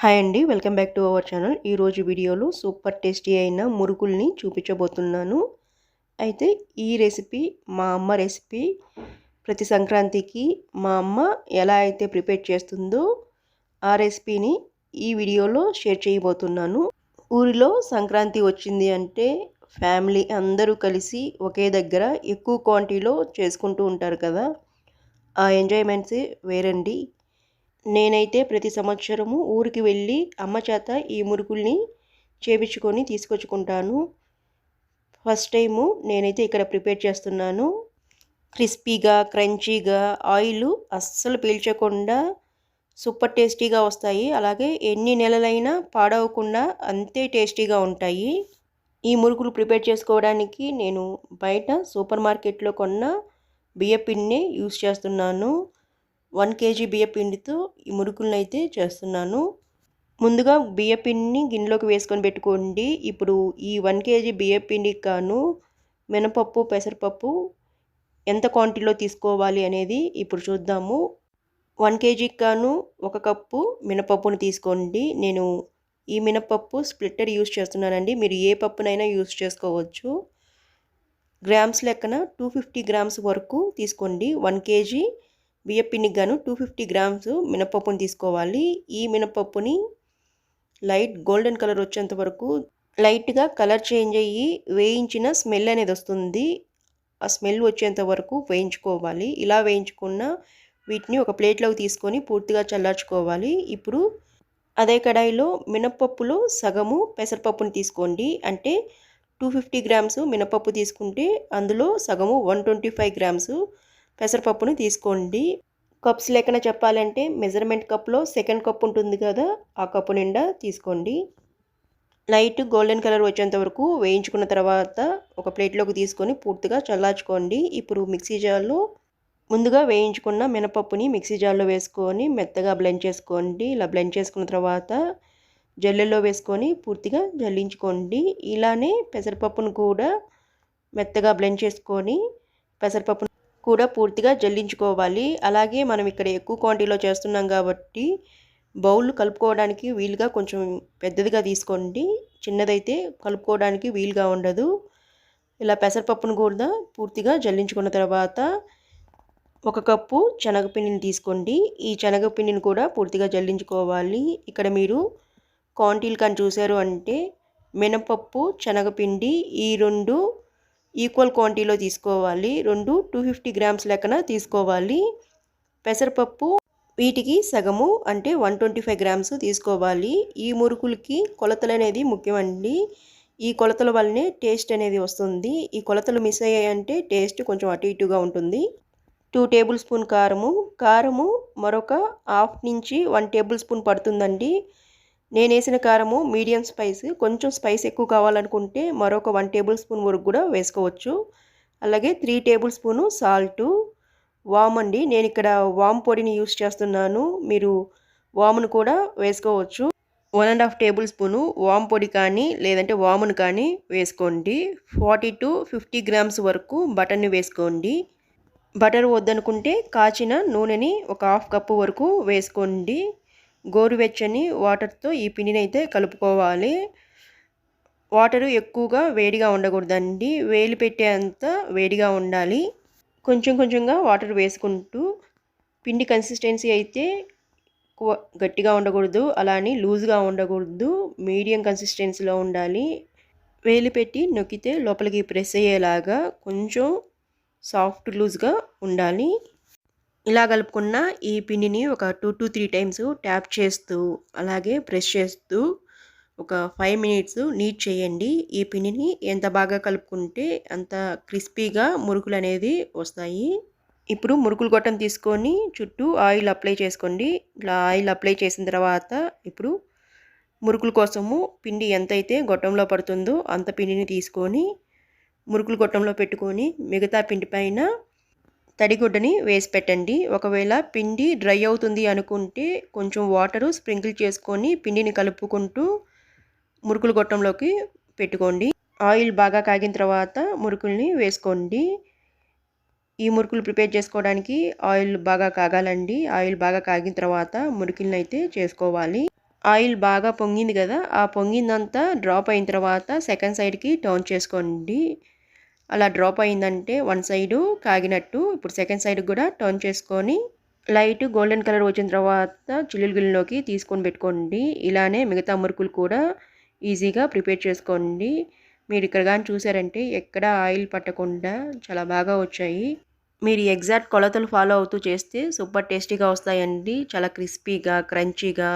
Hi అండి welcome back to our channel. ఈరోజు వీడియోలో సూపర్ టేస్టీ అయిన మురుకుల్ని చూపించబోతున్నాను. అయితే ఈ రెసిపీ మా అమ్మ రెసిపీ ప్రతి సంక్రాంతికి మా అమ్మ ఎలా అయితే ప్రిపేర్ చేస్తుందో ఆ రెసిపీని ఈ వీడియోలో షేర్ చేయబోతున్నాను. ఊరిలో సంక్రాంతి వచ్చింది అంటే ఫ్యామిలీ అందరూ కలిసి ఒకే దగ్గర ఎక్కువ క్వాంటిటీలో చేసుకుంటూ ఉంటారు కదా. ఆ ఎంజాయ్మెంట్సే వేరండి. నేనైతే ప్రతి సంవత్సరము ఊరికి వెళ్ళి అమ్మ చేత ఈ మురుకుల్ని చేపించుకొని తీసుకొచ్చుకుంటాను. ఫస్ట్ టైము నేనైతే ఇక్కడ ప్రిపేర్ చేస్తున్నాను. క్రిస్పీగా క్రంచీగా ఆయిల్ అస్సలు పీల్చకుండా సూపర్ టేస్టీగా వస్తాయి. అలాగే ఎన్ని నెలలైనా పాడవకుండా అంతే టేస్టీగా ఉంటాయి. ఈ మురుకులు ప్రిపేర్ చేసుకోవడానికి నేను బయట సూపర్ మార్కెట్లో కొన్న బియ్యపిండినే యూస్ చేస్తున్నాను. వన్ కేజీ బియ్యపిండితో ఈ మురుకులను అయితే చేస్తున్నాను. ముందుగా బియ్యపిండిని గిన్నెలోకి వేసుకొని పెట్టుకోండి. ఇప్పుడు ఈ వన్ కేజీ బియ్యపిండికి కాను మినపప్పు పెసరపప్పు ఎంత క్వాంటిటీలో తీసుకోవాలి అనేది ఇప్పుడు చూద్దాము. వన్ కేజీకి కాను ఒక కప్పు మినపప్పును తీసుకోండి. నేను ఈ మినపప్పు స్ప్లిట్టర్ యూస్ చేస్తున్నానండి. మీరు ఏ పప్పునైనా యూస్ చేసుకోవచ్చు. గ్రామ్స్ లెక్కన టూ ఫిఫ్టీ గ్రామ్స్ వరకు తీసుకోండి. వన్ కేజీ బియ్యపిండికి గాను టూ ఫిఫ్టీ గ్రామ్స్ మినపప్పుని తీసుకోవాలి. ఈ మినపప్పుని లైట్ గోల్డెన్ కలర్ వచ్చేంత వరకు లైట్గా కలర్ చేంజ్ అయ్యి వేయించిన స్మెల్ అనేది వస్తుంది. ఆ స్మెల్ వచ్చేంత వరకు వేయించుకోవాలి. ఇలా వేయించుకున్న వీటిని ఒక ప్లేట్లోకి తీసుకొని పూర్తిగా చల్లార్చుకోవాలి. ఇప్పుడు అదే కడాయిలో మినపప్పులో సగము పెసరపప్పుని తీసుకోండి. అంటే టూ ఫిఫ్టీ గ్రామ్స్ మినపప్పు తీసుకుంటే అందులో సగము వన్ ట్వంటీ ఫైవ్ గ్రామ్స్ పెసరపప్పును తీసుకోండి. కప్స్ లెక్కన చెప్పాలంటే మెజర్మెంట్ కప్లో సెకండ్ కప్ ఉంటుంది కదా ఆ కప్పు నిండా తీసుకోండి. లైట్ గోల్డెన్ కలర్ వచ్చేంత వరకు వేయించుకున్న తర్వాత ఒక ప్లేట్లోకి తీసుకొని పూర్తిగా చల్లార్చుకోండి. ఇప్పుడు మిక్సీ జార్లో ముందుగా వేయించుకున్న మినపప్పుని మిక్సీ జార్లో వేసుకొని మెత్తగా బ్లెండ్ చేసుకోండి. ఇలా బ్లెండ్ చేసుకున్న తర్వాత జల్లెల్లో వేసుకొని పూర్తిగా జల్లించుకోండి. ఇలానే పెసరపప్పును కూడా మెత్తగా బ్లెండ్ చేసుకొని పెసరపప్పును కూడా పూర్తిగా జల్లించుకోవాలి. అలాగే మనం ఇక్కడ ఎక్కువ క్వాంటిటీలో చేస్తున్నాం కాబట్టి బౌల్ కలుపుకోవడానికి వీలుగా కొంచెం పెద్దదిగా తీసుకోండి. చిన్నదైతే కలుపుకోవడానికి వీలుగా ఉండదు. ఇలా పెసరపప్పును కూడా పూర్తిగా జల్లించుకున్న తర్వాత ఒక కప్పు శనగపిండిని తీసుకోండి. ఈ శనగపిండిని కూడా పూర్తిగా జల్లించుకోవాలి. ఇక్కడ మీరు క్వాంటిటీలు కానీ చూశారు అంటే మినపప్పు శనగపిండి ఈ రెండు ఈక్వల్ క్వాంటిటీలో తీసుకోవాలి. రెండు టూ ఫిఫ్టీ గ్రామ్స్ లెక్కన తీసుకోవాలి. పెసరపప్పు వీటికి సగము అంటే వన్ ట్వంటీ ఫైవ్ గ్రామ్స్ తీసుకోవాలి. ఈ మురుకులకి కొలతలు అనేది ముఖ్యమండి. ఈ కొలతల వల్లనే టేస్ట్ అనేది వస్తుంది. ఈ కొలతలు మిస్ అయ్యాయంటే టేస్ట్ కొంచెం అటు ఇటుగా ఉంటుంది. టూ టేబుల్ స్పూన్ కారము. కారము మరొక హాఫ్ నుంచి వన్ టేబుల్ స్పూన్ పడుతుందండి. నేను వేసిన కారము మీడియం స్పైస్ కొంచెం స్పైస్ ఎక్కువ కావాలనుకుంటే మరొక వన్ టేబుల్ స్పూన్ వరకు కూడా వేసుకోవచ్చు. అలాగే త్రీ టేబుల్ స్పూను సాల్టు వామ్ అండి. నేను ఇక్కడ వామ్ పొడిని యూస్ చేస్తున్నాను. మీరు వామును కూడా వేసుకోవచ్చు. One and half tablespoon వామ్ పొడి కానీ లేదంటే వామును కానీ వేసుకోండి. ఫార్టీ టు ఫిఫ్టీ గ్రామ్స్ వరకు బటర్ని వేసుకోండి. బటర్ వద్దనుకుంటే కాచిన నూనెని ఒక హాఫ్ కప్పు వరకు వేసుకోండి. గోరువెచ్చని వాటర్తో ఈ పిండిని అయితే కలుపుకోవాలి. వాటరు ఎక్కువగా వేడిగా ఉండకూడదండి. వేలు పెట్టేంత వేడిగా ఉండాలి. కొంచెం కొంచెంగా వాటర్ వేసుకుంటూ పిండి కన్సిస్టెన్సీ అయితే ఎక్కువ గట్టిగా ఉండకూడదు. అలానే లూజ్గా ఉండకూడదు. మీడియం కన్సిస్టెన్సీలో ఉండాలి. వేలు పెట్టి నొక్కితే లోపలికి ప్రెస్ అయ్యేలాగా కొంచెం సాఫ్ట్ లూజ్గా ఉండాలి. ఇలా కలుపుకున్న ఈ పిండిని ఒక two to three times tap చేస్తూ అలాగే ప్రెస్ చేస్తూ ఒక ఫైవ్ మినిట్స్ నీట్ చేయండి. ఈ పిండిని ఎంత బాగా కలుపుకుంటే అంత క్రిస్పీగా మురుకులు అనేది వస్తాయి. ఇప్పుడు మురుకులు గొట్టం తీసుకొని చుట్టూ ఆయిల్ అప్లై చేసుకోండి. ఇలా ఆయిల్ అప్లై చేసిన తర్వాత ఇప్పుడు మురుకుల కోసము పిండి ఎంతైతే గొట్టంలో పడుతుందో అంత పిండిని తీసుకొని మురుకులు గొట్టంలో పెట్టుకొని మిగతా పిండి పైన తడిగుడ్డని వేసి పెట్టండి. ఒకవేళ పిండి డ్రై అవుతుంది అనుకుంటే కొంచెం వాటరు స్ప్రింకిల్ చేసుకొని పిండిని కలుపుకుంటూ మురుకులు గొట్టంలోకి పెట్టుకోండి. ఆయిల్ బాగా కాగిన తర్వాత మురుకుల్ని వేసుకోండి. ఈ మురుకులు ప్రిపేర్ చేసుకోవడానికి ఆయిల్ బాగా కాగాలండి. ఆయిల్ బాగా కాగిన తర్వాత మురుకులను అయితే చేసుకోవాలి. ఆయిల్ బాగా పొంగింది కదా ఆ పొంగిందంతా డ్రాప్ అయిన తర్వాత సెకండ్ సైడ్కి టర్న్ చేసుకోండి. అలా డ్రాప్ అయిందంటే వన్ సైడు కాగినట్టు ఇప్పుడు సెకండ్ సైడ్ కూడా టర్న్ చేసుకొని లైట్ గోల్డెన్ కలర్ వచ్చిన తర్వాత చిల్లులు గిన్నెలోకి తీసుకొని పెట్టుకోండి. ఇలానే మిగతా మురుకులు కూడా ఈజీగా ప్రిపేర్ చేసుకోండి. మీరు ఇక్కడ కానీ చూసారంటే ఎక్కడ ఆయిల్ పట్టకుండా చాలా బాగా వచ్చాయి. మీరు ఎగ్జాక్ట్ కొలతలు ఫాలో అవుతూ చేస్తే సూపర్ టేస్టీగా వస్తాయండి. చాలా క్రిస్పీగా క్రంచీగా.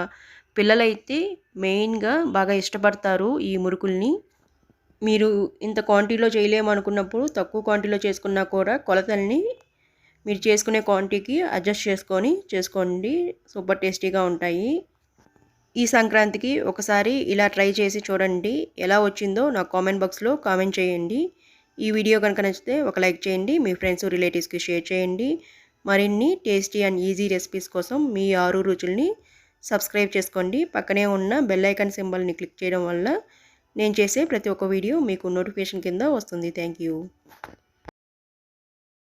పిల్లలైతే మెయిన్గా బాగా ఇష్టపడతారు ఈ మురుకుల్ని. మీరు ఇంత క్వాంటిటీలో చేయలేమనుకున్నప్పుడు తక్కువ క్వాంటిటీలో చేసుకున్నా కూడా కొలతల్ని మీరు చేసుకునే క్వాంటిటీకి అడ్జస్ట్ చేసుకొని చేసుకోండి. సూపర్ టేస్టీగా ఉంటాయి. ఈ సంక్రాంతికి ఒకసారి ఇలా ట్రై చేసి చూడండి. ఎలా వచ్చిందో నా కామెంట్ బాక్స్లో కామెంట్ చేయండి. ఈ వీడియో కనుక నచ్చితే ఒక లైక్ చేయండి. మీ ఫ్రెండ్స్ రిలేటివ్స్కి షేర్ చేయండి. మరిన్ని టేస్టీ అండ్ ఈజీ రెసిపీస్ కోసం మీ ఆరు రుచుల్ని సబ్స్క్రైబ్ చేసుకోండి. పక్కనే ఉన్న బెల్ ఐకాన్ సింబల్ని క్లిక్ చేయడం వల్ల నేను చేసే ప్రతి ఒక్క వీడియో మీకు నోటిఫికేషన్ కింద వస్తుంది. Thank you.